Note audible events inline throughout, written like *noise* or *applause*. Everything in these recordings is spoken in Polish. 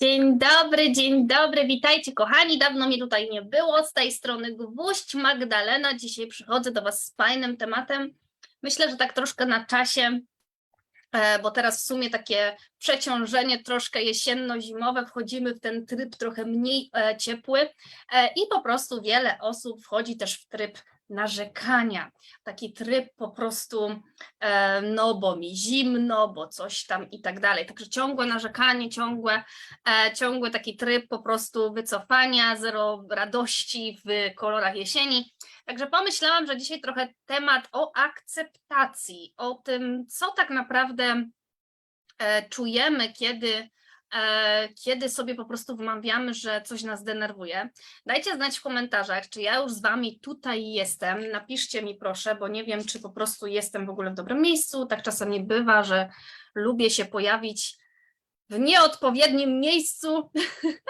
Dzień dobry, dzień dobry, witajcie kochani. Dawno mnie tutaj nie było. Z tej strony Gwóźdź Magdalena. Dzisiaj przychodzę do Was z fajnym tematem. Myślę, że tak troszkę na czasie, e, bo teraz w sumie takie przeciążenie troszkę jesienno-zimowe. Wchodzimy w ten tryb trochę mniej e, ciepły e, i po prostu wiele osób wchodzi też w tryb narzekania. Taki tryb po prostu, e, no bo mi zimno, bo coś tam i tak dalej. Także ciągłe narzekanie, ciągłe e, ciągły taki tryb po prostu wycofania, zero radości w kolorach jesieni. Także pomyślałam, że dzisiaj trochę temat o akceptacji, o tym, co tak naprawdę e, czujemy, kiedy, kiedy sobie po prostu wmawiamy, że coś nas denerwuje. Dajcie znać w komentarzach, czy ja już z Wami tutaj jestem. Napiszcie mi proszę, bo nie wiem, czy po prostu jestem w ogóle w dobrym miejscu. Tak czasami bywa, że lubię się pojawić w nieodpowiednim miejscu,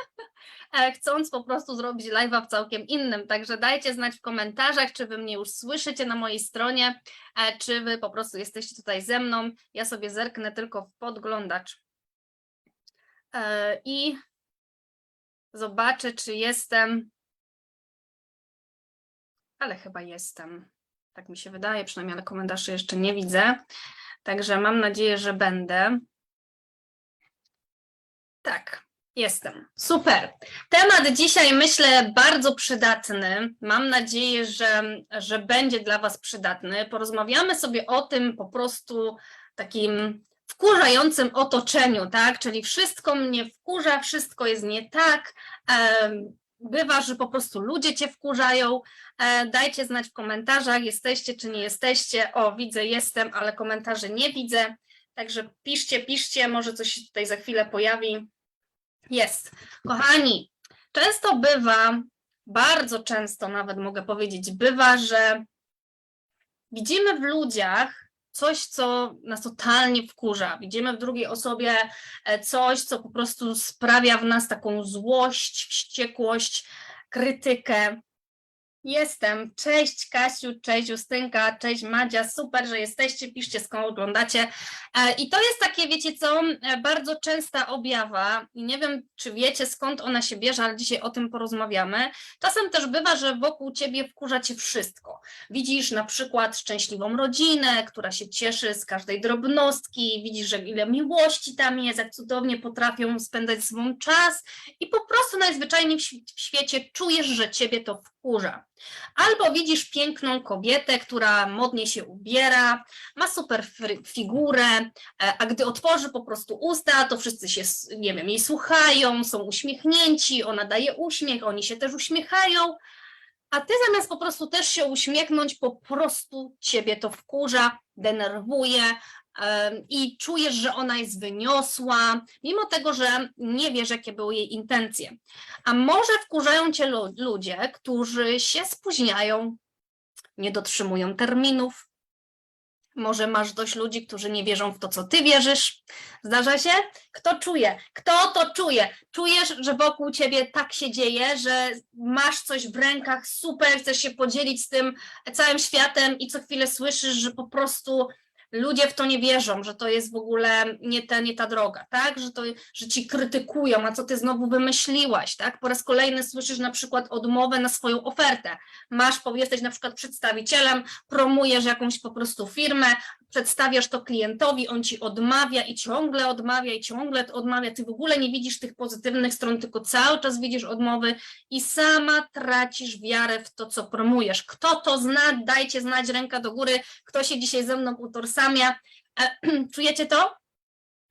*laughs* e, chcąc po prostu zrobić live'a w całkiem innym. Także dajcie znać w komentarzach, czy wy mnie już słyszycie na mojej stronie, e, czy wy po prostu jesteście tutaj ze mną. Ja sobie zerknę tylko w podglądacz E, i zobaczę, czy jestem. Ale chyba jestem. Tak mi się wydaje, przynajmniej ale komentarzy jeszcze nie widzę. Także mam nadzieję, że będę. Tak, jestem. Super. Temat dzisiaj myślę bardzo przydatny. Mam nadzieję, że, że będzie dla Was przydatny. Porozmawiamy sobie o tym po prostu takim wkurzającym otoczeniu, tak? Czyli wszystko mnie wkurza, wszystko jest nie tak. Bywa, że po prostu ludzie cię wkurzają. E, Dajcie znać w komentarzach, jesteście czy nie jesteście. O, widzę, jestem, ale komentarzy nie widzę. Także piszcie, piszcie, może coś się tutaj za chwilę pojawi. Jest. Kochani, często bywa, bardzo często nawet mogę powiedzieć, bywa, że widzimy w ludziach coś, co nas totalnie wkurza. Widzimy w drugiej osobie e, coś, co po prostu sprawia w nas taką złość, wściekłość, krytykę. Jestem. Cześć Kasiu, cześć Justynka, cześć Madzia, super, że jesteście, piszcie skąd oglądacie. E, I to jest takie, wiecie co, e, bardzo częsta objawa i nie wiem, czy wiecie skąd ona się bierze, ale dzisiaj o tym porozmawiamy. Czasem też bywa, że wokół ciebie wkurza cię wszystko. Widzisz na przykład szczęśliwą rodzinę, która się cieszy z każdej drobnostki, widzisz, że ile miłości tam jest, jak cudownie potrafią spędzać ze sobą czas i po prostu najzwyczajniej w w świecie czujesz, że ciebie to wkurza. Albo widzisz piękną kobietę, która modnie się ubiera, ma super figurę, e, a gdy otworzy po prostu usta, to wszyscy się, nie wiem, jej słuchają, są uśmiechnięci, ona daje uśmiech, oni się też uśmiechają, a ty zamiast po prostu też się uśmiechnąć, po prostu ciebie to wkurza, denerwuje i czujesz, że ona jest wyniosła, mimo tego, że nie wiesz, jakie były jej intencje. A może wkurzają cię lu- ludzie, którzy się spóźniają, nie dotrzymują terminów. Może masz dość ludzi, którzy nie wierzą w to, co ty wierzysz. Zdarza się? Kto czuje? Kto to czuje? Czujesz, że wokół ciebie tak się dzieje, że masz coś w rękach, super, chcesz się podzielić z tym całym światem i co chwilę słyszysz, że po prostu ludzie w to nie wierzą, że to jest w ogóle nie, ta, nie ta droga, tak? Że, to, że ci krytykują, a co ty znowu wymyśliłaś, tak? Po raz kolejny słyszysz na przykład odmowę na swoją ofertę. Masz, jesteś na przykład przedstawicielem, promujesz jakąś po prostu firmę, przedstawiasz to klientowi, on ci odmawia i ciągle odmawia i ciągle odmawia. Ty w ogóle nie widzisz tych pozytywnych stron, tylko cały czas widzisz odmowy i sama tracisz wiarę w to, co promujesz. Kto to zna, dajcie znać ręka do góry, kto się dzisiaj ze mną utożsamia. E, *clears throat* Czujecie to?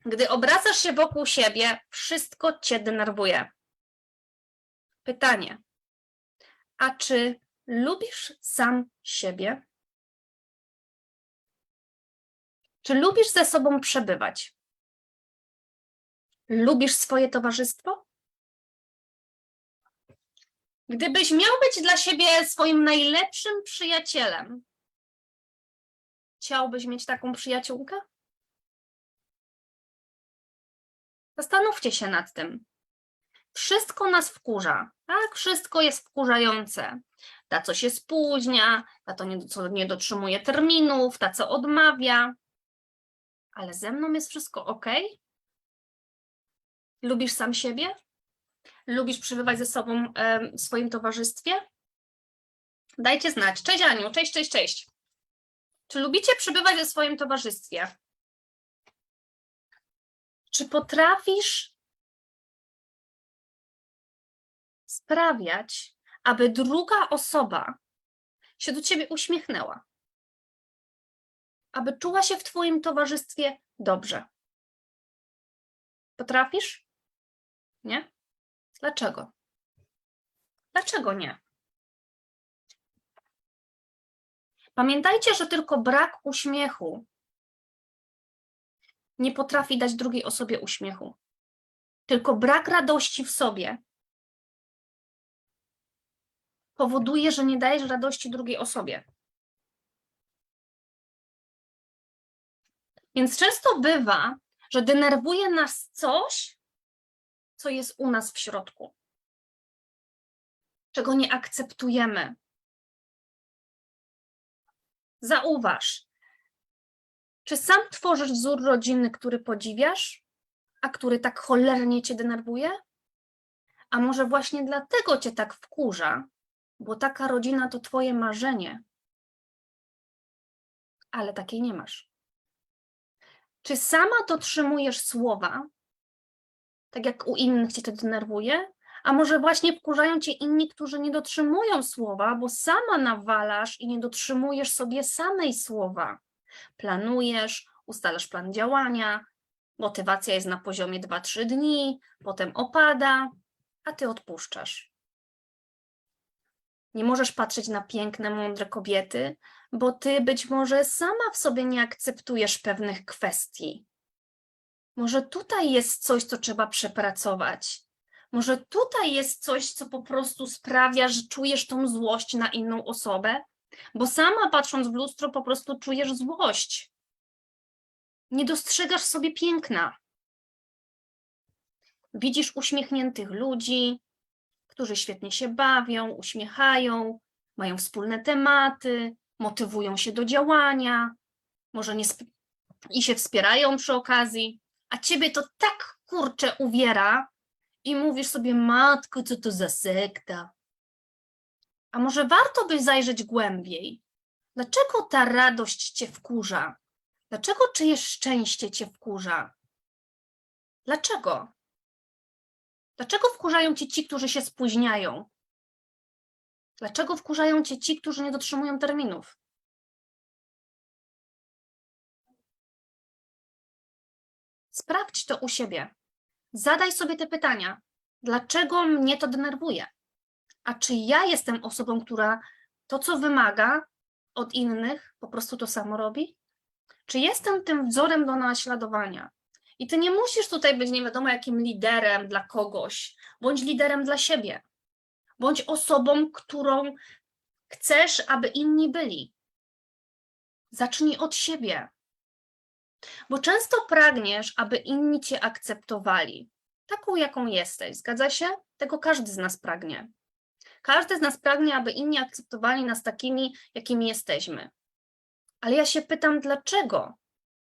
Gdy obracasz się wokół siebie, wszystko cię denerwuje. Pytanie. A czy lubisz sam siebie? Czy lubisz ze sobą przebywać? Lubisz swoje towarzystwo? Gdybyś miał być dla siebie swoim najlepszym przyjacielem, chciałbyś mieć taką przyjaciółkę? Zastanówcie się nad tym. Wszystko nas wkurza, tak? Wszystko jest wkurzające. Ta, co się spóźnia, ta, co nie dotrzymuje terminów, ta, co odmawia. Ale ze mną jest wszystko ok? Lubisz sam siebie? Lubisz przebywać ze sobą w swoim towarzystwie? Dajcie znać. Cześć Aniu, cześć, cześć, cześć. Czy lubicie przebywać ze swoim towarzystwie? Czy potrafisz sprawiać, aby druga osoba się do ciebie uśmiechnęła? Aby czuła się w twoim towarzystwie dobrze? Potrafisz? Nie? Dlaczego? Dlaczego nie? Pamiętajcie, że tylko brak uśmiechu nie potrafi dać drugiej osobie uśmiechu. Tylko brak radości w sobie powoduje, że nie dajesz radości drugiej osobie. Więc często bywa, że denerwuje nas coś, co jest u nas w środku, czego nie akceptujemy. Zauważ, czy sam tworzysz wzór rodziny, który podziwiasz, a który tak cholernie cię denerwuje? A może właśnie dlatego cię tak wkurza, bo taka rodzina to twoje marzenie, ale takiej nie masz. Czy sama dotrzymujesz słowa, tak jak u innych cię to denerwuje? A może właśnie wkurzają cię inni, którzy nie dotrzymują słowa, bo sama nawalasz i nie dotrzymujesz sobie samej słowa. Planujesz, ustalasz plan działania, motywacja jest na poziomie 2-3 dni, potem opada, a ty odpuszczasz. Nie możesz patrzeć na piękne, mądre kobiety, bo ty być może sama w sobie nie akceptujesz pewnych kwestii. Może tutaj jest coś, co trzeba przepracować. Może tutaj jest coś, co po prostu sprawia, że czujesz tą złość na inną osobę, bo sama patrząc w lustro po prostu czujesz złość. Nie dostrzegasz sobie piękna. Widzisz uśmiechniętych ludzi, którzy świetnie się bawią, uśmiechają, mają wspólne tematy, motywują się do działania, może nie i się wspierają przy okazji, a ciebie to tak kurczę uwiera i mówisz sobie, matko, co to za sekta. A może warto by zajrzeć głębiej? Dlaczego ta radość cię wkurza? Dlaczego czyjeś szczęście cię wkurza? Dlaczego? Dlaczego wkurzają cię ci, którzy się spóźniają? Dlaczego wkurzają cię ci, którzy nie dotrzymują terminów? Sprawdź to u siebie. Zadaj sobie te pytania. Dlaczego mnie to denerwuje? A czy ja jestem osobą, która to, co wymaga od innych, po prostu to samo robi? Czy jestem tym wzorem do naśladowania? I ty nie musisz tutaj być nie wiadomo jakim liderem dla kogoś, bądź liderem dla siebie, bądź osobą, którą chcesz, aby inni byli. Zacznij od siebie. Bo często pragniesz, aby inni cię akceptowali, taką jaką jesteś. Zgadza się? Tego każdy z nas pragnie. Każdy z nas pragnie, aby inni akceptowali nas takimi, jakimi jesteśmy. Ale ja się pytam, dlaczego?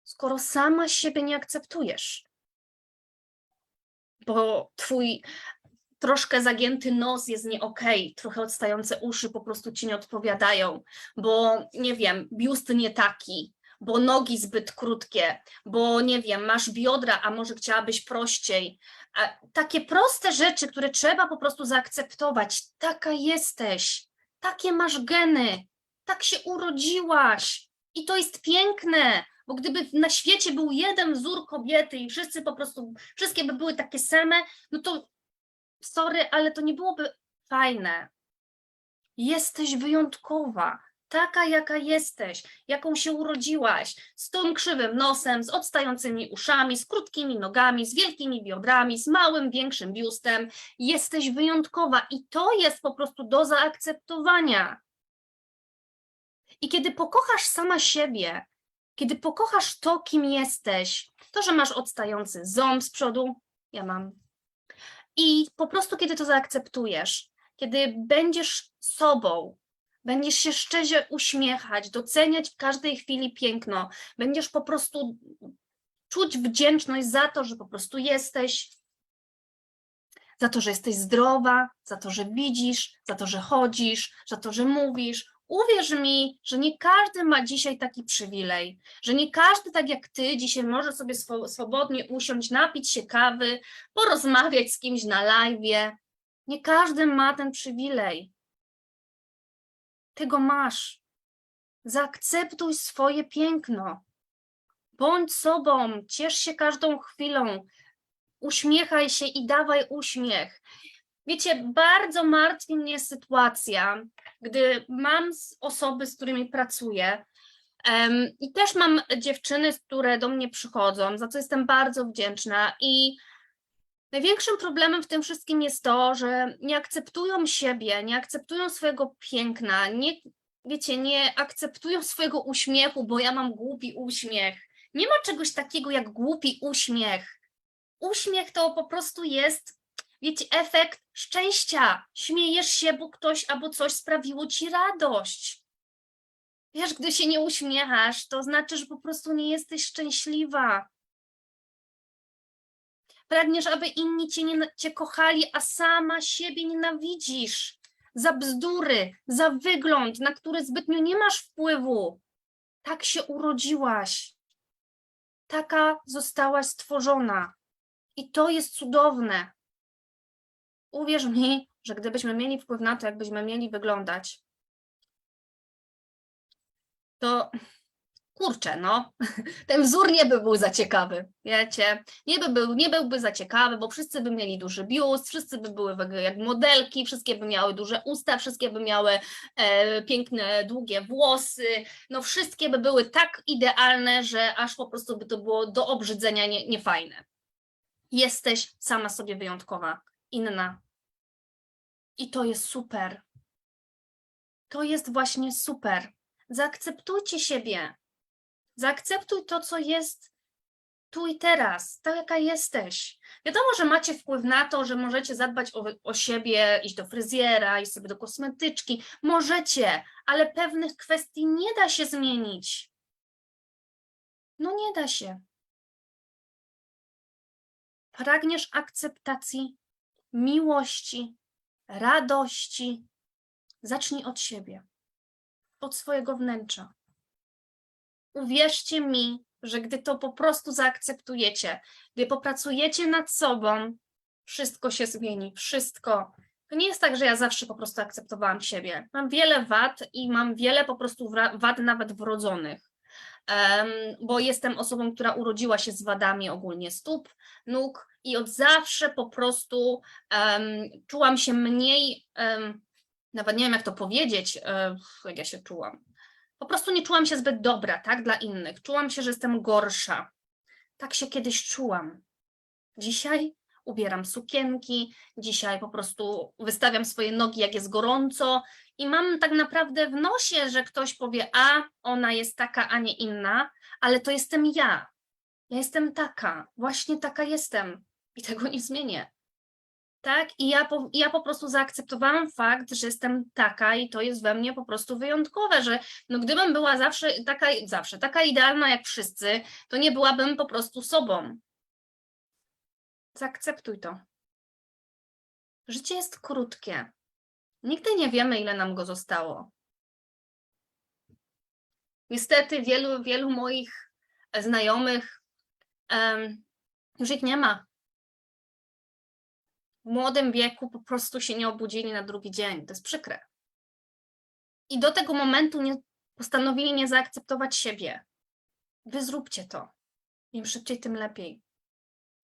Skoro sama siebie nie akceptujesz. Bo twój troszkę zagięty nos jest nie okej, trochę odstające uszy po prostu ci nie odpowiadają, bo nie wiem, biust nie taki, bo nogi zbyt krótkie, bo nie wiem, masz biodra, a może chciałabyś prościej. A takie proste rzeczy, które trzeba po prostu zaakceptować. Taka jesteś, takie masz geny, tak się urodziłaś. I to jest piękne, bo gdyby na świecie był jeden wzór kobiety i wszyscy po prostu, wszystkie by były takie same, no to sorry, ale to nie byłoby fajne. Jesteś wyjątkowa, taka jaka jesteś, jaką się urodziłaś, z tym krzywym nosem, z odstającymi uszami, z krótkimi nogami, z wielkimi biodrami, z małym, większym biustem. Jesteś wyjątkowa i to jest po prostu do zaakceptowania. I kiedy pokochasz sama siebie, kiedy pokochasz to, kim jesteś, to, że masz odstający ząb z przodu, ja mam, i po prostu, kiedy to zaakceptujesz, kiedy będziesz sobą, będziesz się szczerze uśmiechać, doceniać w każdej chwili piękno, będziesz po prostu czuć wdzięczność za to, że po prostu jesteś, za to, że jesteś zdrowa, za to, że widzisz, za to, że chodzisz, za to, że mówisz. Uwierz mi, że nie każdy ma dzisiaj taki przywilej, że nie każdy, tak jak ty, dzisiaj może sobie swo- swobodnie usiąść, napić się kawy, porozmawiać z kimś na live. Nie każdy ma ten przywilej. Ty go masz. Zaakceptuj swoje piękno. Bądź sobą, ciesz się każdą chwilą, uśmiechaj się i dawaj uśmiech. Wiecie, bardzo martwi mnie sytuacja, gdy mam osoby, z którymi pracuję, em, i też mam dziewczyny, które do mnie przychodzą, za co jestem bardzo wdzięczna. I największym problemem w tym wszystkim jest to, że nie akceptują siebie, nie akceptują swojego piękna, nie, wiecie, nie akceptują swojego uśmiechu, bo ja mam głupi uśmiech. Nie ma czegoś takiego jak głupi uśmiech. Uśmiech to po prostu jest, wiecie, efekt szczęścia. Śmiejesz się, bo ktoś albo coś sprawiło ci radość. Wiesz, gdy się nie uśmiechasz, to znaczy, że po prostu nie jesteś szczęśliwa. Pragniesz, aby inni cię, nie, cię kochali, a sama siebie nienawidzisz. Za bzdury, za wygląd, na który zbytnio nie masz wpływu. Tak się urodziłaś. Taka zostałaś stworzona. I to jest cudowne. Uwierz mi, że gdybyśmy mieli wpływ na to, jakbyśmy mieli wyglądać, to kurczę, no, *laughs* ten wzór nie by był za ciekawy, wiecie, nie, by był, nie byłby za ciekawy, bo wszyscy by mieli duży biust, wszyscy by były jak modelki, wszystkie by miały duże usta, wszystkie by miały e, piękne, długie włosy, no wszystkie by były tak idealne, że aż po prostu by to było do obrzydzenia nie, niefajne. Jesteś sama sobie wyjątkowa, inna. I to jest super. To jest właśnie super. Zaakceptujcie siebie. Zaakceptuj to, co jest tu i teraz, tak jaka jesteś. Wiadomo, że macie wpływ na to, że możecie zadbać o, o siebie, iść do fryzjera, iść sobie do kosmetyczki. Możecie, ale pewnych kwestii nie da się zmienić. No nie da się. Pragniesz akceptacji, miłości, radości. Zacznij od siebie, od swojego wnętrza. Uwierzcie mi, że gdy to po prostu zaakceptujecie, gdy popracujecie nad sobą, wszystko się zmieni, wszystko. To nie jest tak, że ja zawsze po prostu akceptowałam siebie. Mam wiele wad i mam wiele po prostu wad nawet wrodzonych. Em, bo jestem osobą, która urodziła się z wadami ogólnie stóp, nóg i od zawsze po prostu em, czułam się mniej, em, nawet nie wiem jak to powiedzieć, e, jak ja się czułam. Po prostu nie czułam się zbyt dobra, tak, dla innych. Czułam się, że jestem gorsza. Tak się kiedyś czułam. Dzisiaj ubieram sukienki, dzisiaj po prostu wystawiam swoje nogi, jak jest gorąco, i mam tak naprawdę w nosie, że ktoś powie: A, ona jest taka, a nie inna, ale to jestem ja. Ja jestem taka, właśnie taka jestem i tego nie zmienię. Tak? I ja po, ja po prostu zaakceptowałam fakt, że jestem taka i to jest we mnie po prostu wyjątkowe, że no gdybym była zawsze taka, zawsze taka idealna jak wszyscy, to nie byłabym po prostu sobą. Zaakceptuj to. Życie jest krótkie. Nigdy nie wiemy, ile nam go zostało. Niestety wielu, wielu moich znajomych em, już ich nie ma. W młodym wieku po prostu się nie obudzili na drugi dzień. To jest przykre. I do tego momentu nie, postanowili nie zaakceptować siebie. Wy zróbcie to. Im szybciej, tym lepiej.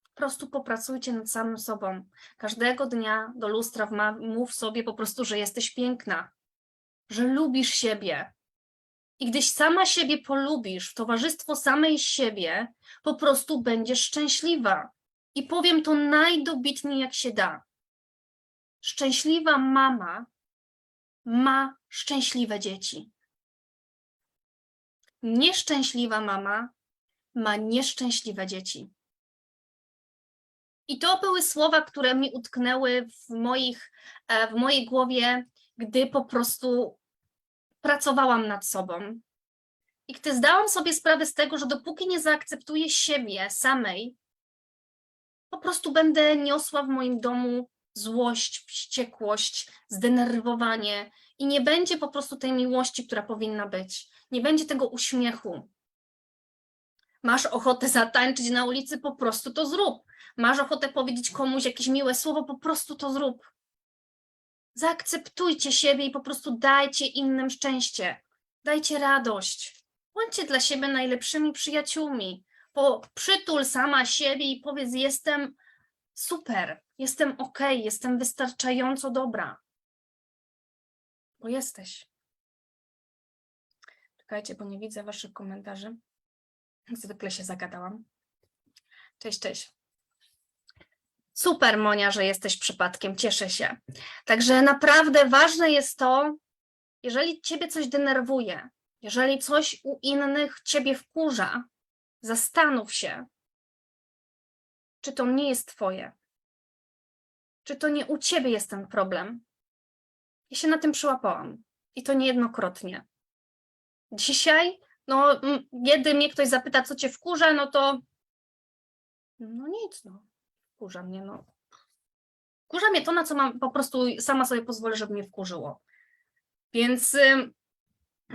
Po prostu popracujcie nad samym sobą. Każdego dnia do lustra mów sobie po prostu, że jesteś piękna, że lubisz siebie. I gdyś sama siebie polubisz, w towarzystwo samej siebie, po prostu będziesz szczęśliwa. I powiem to najdobitniej, jak się da. Szczęśliwa mama ma szczęśliwe dzieci. Nieszczęśliwa mama ma nieszczęśliwe dzieci. I to były słowa, które mi utknęły w, moich, e, w mojej głowie, gdy po prostu pracowałam nad sobą. I gdy zdałam sobie sprawę z tego, że dopóki nie zaakceptuję siebie samej, po prostu będę niosła w moim domu złość, wściekłość, zdenerwowanie i nie będzie po prostu tej miłości, która powinna być. Nie będzie tego uśmiechu. Masz ochotę zatańczyć na ulicy, po prostu to zrób. Masz ochotę powiedzieć komuś jakieś miłe słowo, po prostu to zrób. Zaakceptujcie siebie i po prostu dajcie innym szczęście. Dajcie radość. Bądźcie dla siebie najlepszymi przyjaciółmi. Po, przytul sama siebie i powiedz: Jestem super, jestem ok, jestem wystarczająco dobra. Bo jesteś. Czekajcie, bo nie widzę Waszych komentarzy. Jak zwykle się zagadałam. Cześć, cześć. Super, Monia, że jesteś przypadkiem, cieszę się. Także naprawdę ważne jest to, jeżeli Ciebie coś denerwuje, jeżeli coś u innych Ciebie wkurza, zastanów się, czy to nie jest Twoje. Czy to nie u Ciebie jest ten problem? Ja się na tym przyłapałam i to niejednokrotnie. Dzisiaj, no, kiedy mnie ktoś zapyta, co Cię wkurza, no to no nic, no. Wkurza mnie, no. Wkurza mnie to, na co mam, po prostu sama sobie pozwolę, żeby mnie wkurzyło. Więc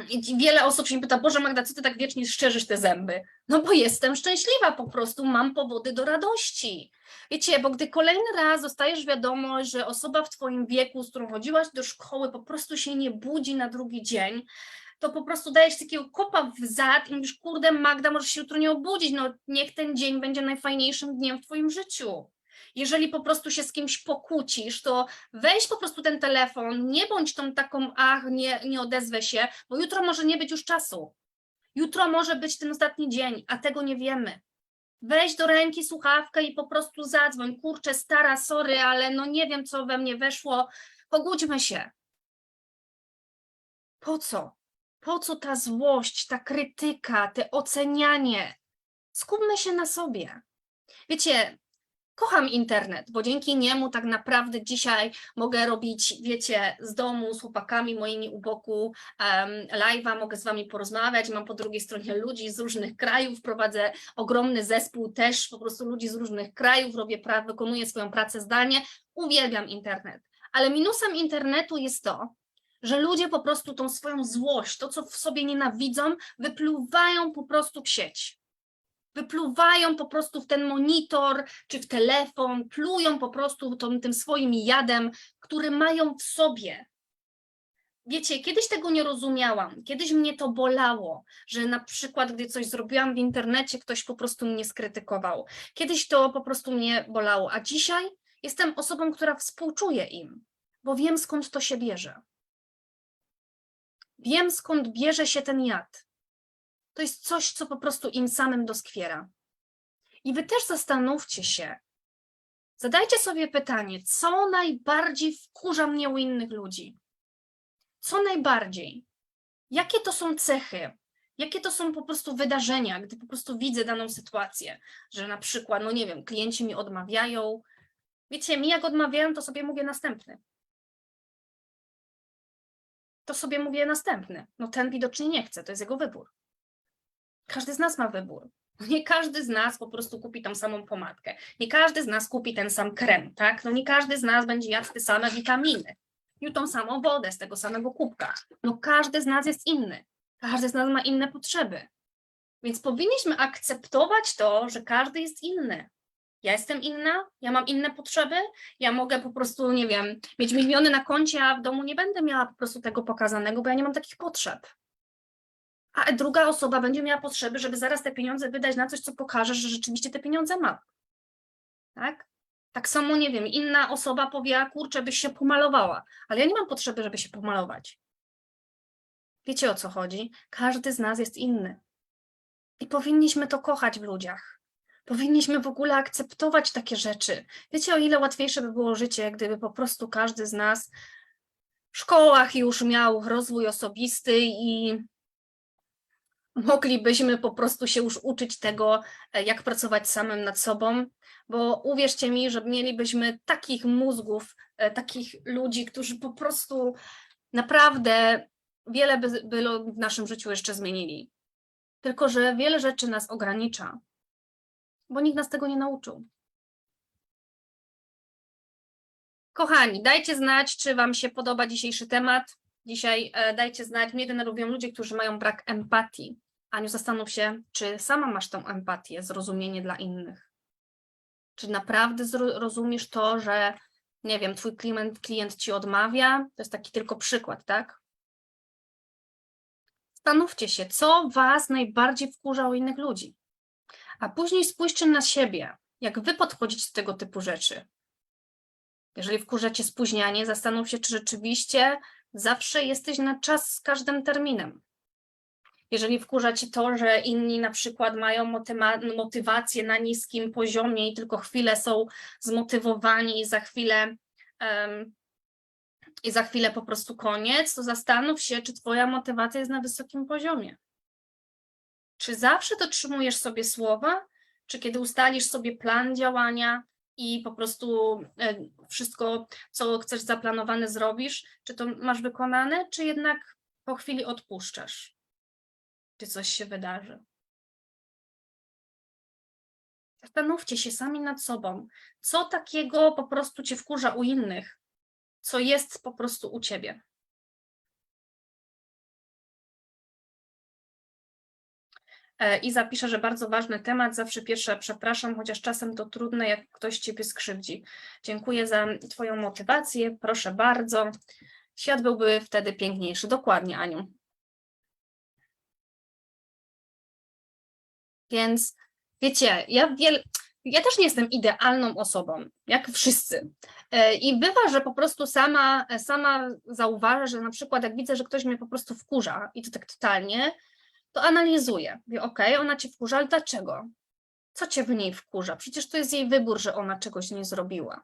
i wiele osób się pyta, Boże Magda, co ty tak wiecznie szczerzysz te zęby? No bo jestem szczęśliwa, po prostu mam powody do radości. Wiecie, bo gdy kolejny raz dostajesz wiadomość, że osoba w twoim wieku, z którą chodziłaś do szkoły, po prostu się nie budzi na drugi dzień, to po prostu dajesz takiego kopa w zad i mówisz, kurde Magda, możesz się jutro nie obudzić, no niech ten dzień będzie najfajniejszym dniem w twoim życiu. Jeżeli po prostu się z kimś pokłócisz, to weź po prostu ten telefon, nie bądź tą taką, ach, nie, nie odezwę się, bo jutro może nie być już czasu. Jutro może być ten ostatni dzień, a tego nie wiemy. Weź do ręki słuchawkę i po prostu zadzwoń. Kurczę, stara, sorry, ale no nie wiem, co we mnie weszło. Pogódźmy się. Po co? Po co ta złość, ta krytyka, te ocenianie? Skupmy się na sobie. Wiecie, kocham internet, bo dzięki niemu tak naprawdę dzisiaj mogę robić, wiecie, z domu z chłopakami moimi u boku um, live'a, mogę z wami porozmawiać, mam po drugiej stronie ludzi z różnych krajów, prowadzę ogromny zespół też po prostu ludzi z różnych krajów, robię pra- wykonuję swoją pracę zdalnie, uwielbiam internet. Ale minusem internetu jest to, że ludzie po prostu tą swoją złość, to co w sobie nienawidzą, wypluwają po prostu w sieć wypluwają po prostu w ten monitor czy w telefon, plują po prostu tą, tym swoim jadem, który mają w sobie. Wiecie, kiedyś tego nie rozumiałam, kiedyś mnie to bolało, że na przykład, gdy coś zrobiłam w internecie, ktoś po prostu mnie skrytykował. Kiedyś to po prostu mnie bolało, a dzisiaj jestem osobą, która współczuje im, bo wiem skąd to się bierze. Wiem skąd bierze się ten jad to jest coś, co po prostu im samym doskwiera. I wy też zastanówcie się, zadajcie sobie pytanie, co najbardziej wkurza mnie u innych ludzi? Co najbardziej? Jakie to są cechy? Jakie to są po prostu wydarzenia, gdy po prostu widzę daną sytuację, że na przykład, no nie wiem, klienci mi odmawiają. Wiecie, mi jak odmawiają, to sobie mówię następny. To sobie mówię następny. No ten widocznie nie chce, to jest jego wybór. Każdy z nas ma wybór. Nie każdy z nas po prostu kupi tą samą pomadkę. Nie każdy z nas kupi ten sam krem, tak? No nie każdy z nas będzie jadł te same witaminy. I tą samą wodę z tego samego kubka. No każdy z nas jest inny. Każdy z nas ma inne potrzeby. Więc powinniśmy akceptować to, że każdy jest inny. Ja jestem inna, ja mam inne potrzeby, ja mogę po prostu, nie wiem, mieć miliony na koncie, a w domu nie będę miała po prostu tego pokazanego, bo ja nie mam takich potrzeb a druga osoba będzie miała potrzeby, żeby zaraz te pieniądze wydać na coś, co pokaże, że rzeczywiście te pieniądze ma. Tak? Tak samo, nie wiem, inna osoba powie, a kurczę, byś się pomalowała, ale ja nie mam potrzeby, żeby się pomalować. Wiecie o co chodzi? Każdy z nas jest inny. I powinniśmy to kochać w ludziach. Powinniśmy w ogóle akceptować takie rzeczy. Wiecie, o ile łatwiejsze by było życie, gdyby po prostu każdy z nas w szkołach już miał rozwój osobisty i moglibyśmy po prostu się już uczyć tego, e, jak pracować samym nad sobą, bo uwierzcie mi, że mielibyśmy takich mózgów, e, takich ludzi, którzy po prostu naprawdę wiele by, by w naszym życiu jeszcze zmienili. Tylko, że wiele rzeczy nas ogranicza, bo nikt nas tego nie nauczył. Kochani, dajcie znać, czy Wam się podoba dzisiejszy temat. Dzisiaj e, dajcie znać, mnie denerwują ludzie, którzy mają brak empatii. Aniu, zastanów się, czy sama masz tą empatię, zrozumienie dla innych. Czy naprawdę rozumiesz to, że, nie wiem, twój klient, klient ci odmawia? To jest taki tylko przykład, tak? Zastanówcie się, co Was najbardziej wkurza u innych ludzi. A później spójrzcie na siebie, jak Wy podchodzicie do tego typu rzeczy. Jeżeli wkurzacie spóźnianie, zastanów się, czy rzeczywiście zawsze jesteś na czas z każdym terminem. Jeżeli wkurza cię to, że inni na przykład mają motywację na niskim poziomie i tylko chwilę są zmotywowani i za chwilę em, i za chwilę po prostu koniec, to zastanów się, czy twoja motywacja jest na wysokim poziomie. Czy zawsze dotrzymujesz sobie słowa, czy kiedy ustalisz sobie plan działania i po prostu e, wszystko, co chcesz zaplanowane zrobisz, czy to masz wykonane, czy jednak po chwili odpuszczasz? Czy coś się wydarzy? Zastanówcie się sami nad sobą, co takiego po prostu cię wkurza u innych, co jest po prostu u ciebie. I zapiszę, że bardzo ważny temat. Zawsze pierwsze przepraszam, chociaż czasem to trudne, jak ktoś ciebie skrzywdzi. Dziękuję za Twoją motywację. Proszę bardzo. Świat byłby wtedy piękniejszy. Dokładnie, Aniu. Więc wiecie, ja wiel... ja też nie jestem idealną osobą, jak wszyscy. E, I bywa, że po prostu sama, sama zauważę, że na przykład jak widzę, że ktoś mnie po prostu wkurza i to tak totalnie, to analizuję. Mówię, okej, ona cię wkurza, ale dlaczego? Co cię w niej wkurza? Przecież to jest jej wybór, że ona czegoś nie zrobiła.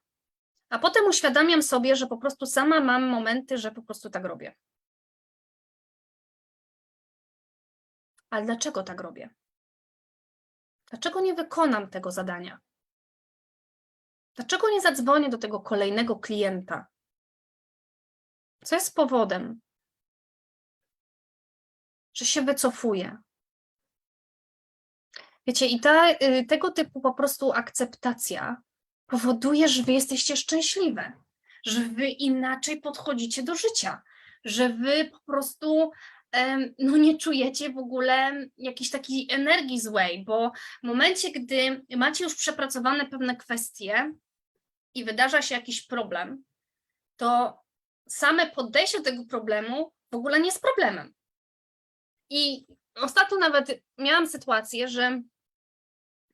A potem uświadamiam sobie, że po prostu sama mam momenty, że po prostu tak robię. Ale dlaczego tak robię? Dlaczego nie wykonam tego zadania? Dlaczego nie zadzwonię do tego kolejnego klienta? Co jest powodem, że się wycofuję? Wiecie, i ta, y, tego typu po prostu akceptacja powoduje, że wy jesteście szczęśliwe, że wy inaczej podchodzicie do życia, że wy po prostu no nie czujecie w ogóle jakiejś takiej energii złej, bo w momencie, gdy macie już przepracowane pewne kwestie i wydarza się jakiś problem, to same podejście do tego problemu w ogóle nie jest problemem. I ostatnio nawet miałam sytuację, że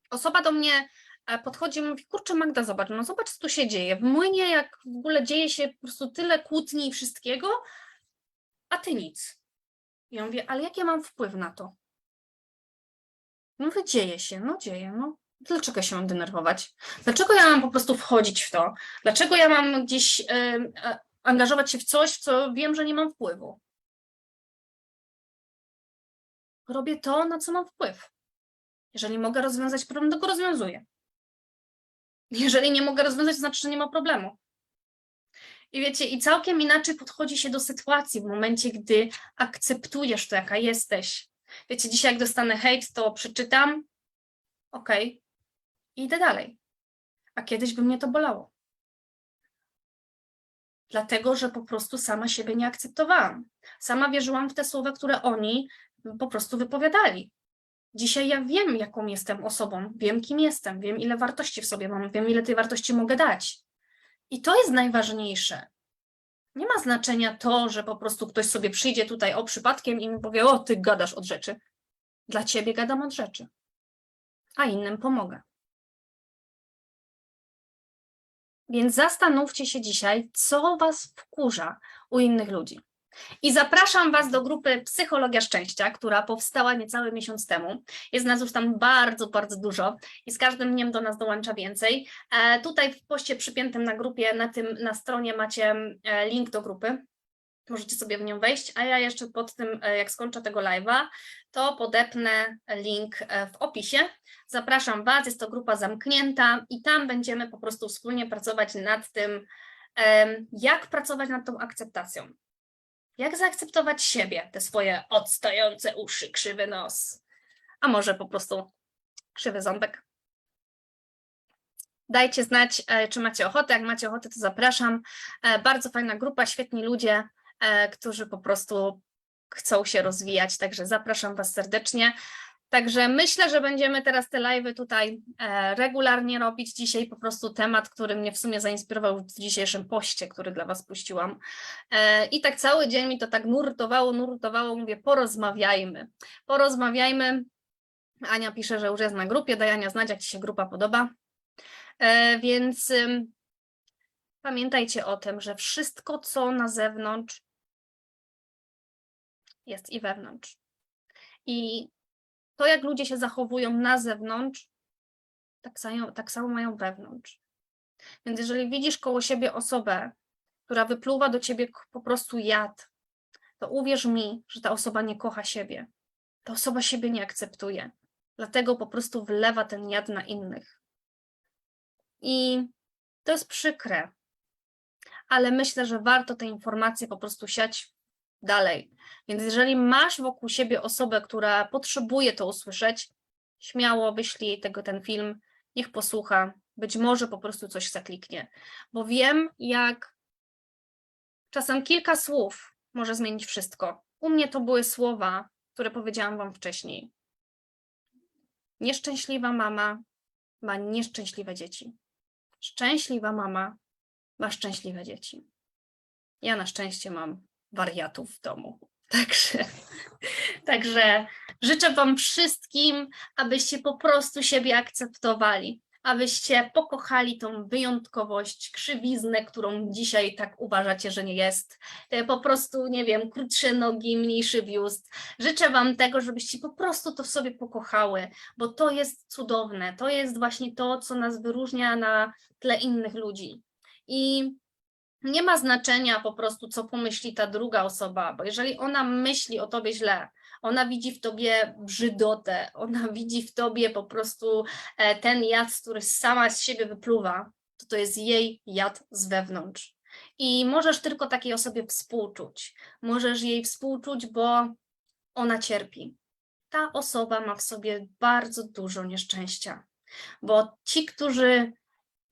osoba do mnie e, podchodzi i mówi, kurczę Magda, zobacz, no zobacz, co tu się dzieje. W młynie jak w ogóle dzieje się po prostu tyle kłótni i wszystkiego, a ty nic. I ja mówię, ale jak ja mam wpływ na to? Mówię, dzieje się, no dzieje, no. Dlaczego się mam denerwować? Dlaczego ja mam po prostu wchodzić w to? Dlaczego ja mam gdzieś e, e, angażować się w coś, w co wiem, że nie mam wpływu? Robię to, na co mam wpływ. Jeżeli mogę rozwiązać problem, to go rozwiązuję. Jeżeli nie mogę rozwiązać, to znaczy, że nie ma problemu. I wiecie, i całkiem inaczej podchodzi się do sytuacji w momencie, gdy akceptujesz to, jaka jesteś. Wiecie, dzisiaj jak dostanę hejt, to przeczytam, okej, i idę dalej. A kiedyś by mnie to bolało. Dlatego, że po prostu sama siebie nie akceptowałam. Sama wierzyłam w te słowa, które oni po prostu wypowiadali. Dzisiaj ja wiem, jaką jestem osobą, wiem, kim jestem, wiem, ile wartości w sobie mam, wiem, ile tej wartości mogę dać. I to jest najważniejsze. Nie ma znaczenia to, że po prostu ktoś sobie przyjdzie tutaj o przypadkiem i mi powie: O, ty gadasz od rzeczy. Dla ciebie gadam od rzeczy, a innym pomogę. Więc zastanówcie się dzisiaj, co Was wkurza u innych ludzi. I zapraszam Was do grupy Psychologia Szczęścia, która powstała niecały miesiąc temu. Jest nas już tam bardzo, bardzo dużo i z każdym dniem do nas dołącza więcej. E, tutaj w poście przypiętym na grupie, na tym na stronie macie e, link do grupy. Możecie sobie w nią wejść, a ja jeszcze pod tym, e, jak skończę tego live'a, to podepnę link e, w opisie. Zapraszam Was, jest to grupa zamknięta i tam będziemy po prostu wspólnie pracować nad tym, jak pracować nad tą akceptacją. Jak zaakceptować siebie, te swoje odstające uszy, krzywy nos, a może po prostu krzywy ząbek. Dajcie znać, e, czy macie ochotę. Jak macie ochotę, to zapraszam. E, Bardzo fajna grupa, świetni ludzie, e, którzy po prostu chcą się rozwijać, także zapraszam Was serdecznie. Także myślę, że będziemy teraz te live'y tutaj e, regularnie robić. Dzisiaj po prostu temat, który mnie w sumie zainspirował w dzisiejszym poście, który dla Was puściłam. E, I tak cały dzień mi to tak nurtowało, nurtowało, mówię, porozmawiajmy. Porozmawiajmy. Ania pisze, że już jest na grupie, daj Ania znać, jak Ci się grupa podoba. E, Więc pamiętajcie o tym, że wszystko, co na zewnątrz, jest i wewnątrz. I to, jak ludzie się zachowują na zewnątrz, tak samo, tak samo mają wewnątrz. Więc jeżeli widzisz koło siebie osobę, która wypluwa do ciebie po prostu jad, to uwierz mi, że ta osoba nie kocha siebie. Ta osoba siebie nie akceptuje. Dlatego po prostu wlewa ten jad na innych. I to jest przykre, ale myślę, że warto te informacje po prostu siać dalej. Więc jeżeli masz wokół siebie osobę, która potrzebuje to usłyszeć, śmiało wyślij tego ten film, niech posłucha, być może po prostu coś zakliknie. Bo wiem, jak czasem kilka słów może zmienić wszystko. U mnie to były słowa, które powiedziałam Wam wcześniej. Nieszczęśliwa mama ma nieszczęśliwe dzieci. Szczęśliwa mama ma szczęśliwe dzieci. Ja na szczęście mam wariatów w domu. *laughs* Także, także życzę Wam wszystkim, abyście po prostu siebie akceptowali, abyście pokochali tą wyjątkowość, krzywiznę, którą dzisiaj tak uważacie, że nie jest. E, Po prostu, nie wiem, krótsze nogi, mniejszy biust. Życzę Wam tego, żebyście po prostu to w sobie pokochały, bo to jest cudowne. To jest właśnie to, co nas wyróżnia na tle innych ludzi. I nie ma znaczenia po prostu, co pomyśli ta druga osoba, bo jeżeli ona myśli o tobie źle, ona widzi w tobie brzydotę, ona *laughs* widzi w tobie po prostu e, ten jad, który sama z siebie wypluwa, to to jest jej jad z wewnątrz. I możesz tylko takiej osobie współczuć. Możesz jej współczuć, bo ona cierpi. Ta osoba ma w sobie bardzo dużo nieszczęścia, bo ci, którzy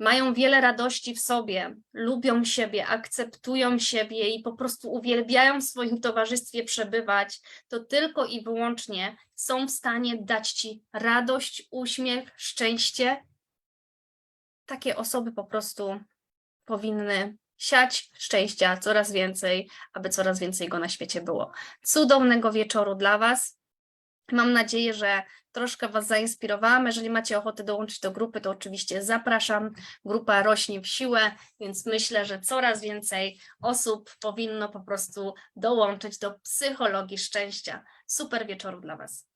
mają wiele radości w sobie, lubią siebie, akceptują siebie i po prostu uwielbiają w swoim towarzystwie przebywać, to tylko i wyłącznie są w stanie dać ci radość, uśmiech, szczęście. Takie osoby po prostu powinny siać szczęścia coraz więcej, aby coraz więcej go na świecie było. Cudownego wieczoru dla Was. Mam nadzieję, że troszkę Was zainspirowałam. Jeżeli macie ochotę dołączyć do grupy, to oczywiście zapraszam. Grupa rośnie w siłę, więc myślę, że coraz więcej osób powinno po prostu dołączyć do psychologii szczęścia. Super wieczoru dla Was.